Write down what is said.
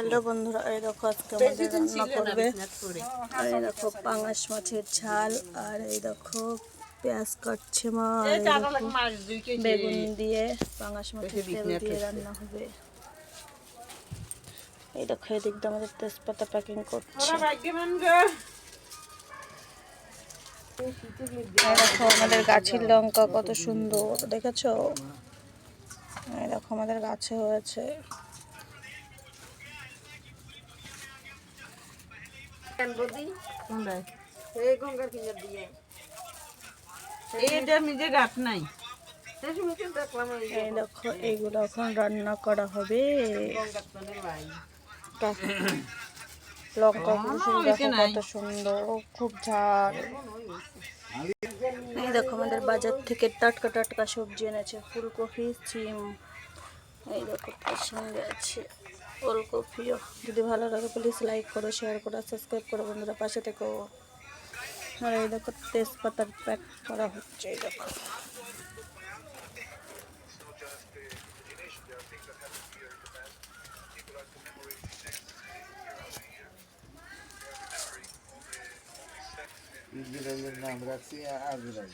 Hello বন্ধুরা এই দেখো আজকে আমাদের রান্না করবে। আর এই দেখো পাঙাশ মাছের ঝাল আর এই দেখো পেঁয়াজ কাটছে মা বেগুন দিয়ে পাঙাশ মাছের তেল দিয়ে রান্না হবে। এই দেখো এদিক দিয়ে আমাদের তেজপাতা প্যাকিং করছে। এই দেখো আমাদের গাছের লঙ্কা কত সুন্দর দেখেছ? এই দেখো আমাদের গাছে হয়েছে। এগুলো এখন রান্না করা হবে। লঙ্কা কত সুন্দর খুব ঝাল। এই দেখো আমাদের বাজার থেকে টাটকা টাটকা সবজি এনেছে ফুলকপি সিম। এই দেখো তার সঙ্গে আছে। ওলকপিও যদি ভালো লাগে প্লিজ লাইক করো শেয়ার করো সাবস্ক্রাইব করো, বন্ধুরা, পাশে থেকেও আর এই দেখো, তেজপাতার প্যাক করা হচ্ছে, এই দেখো। নাম রাখছি আজরাই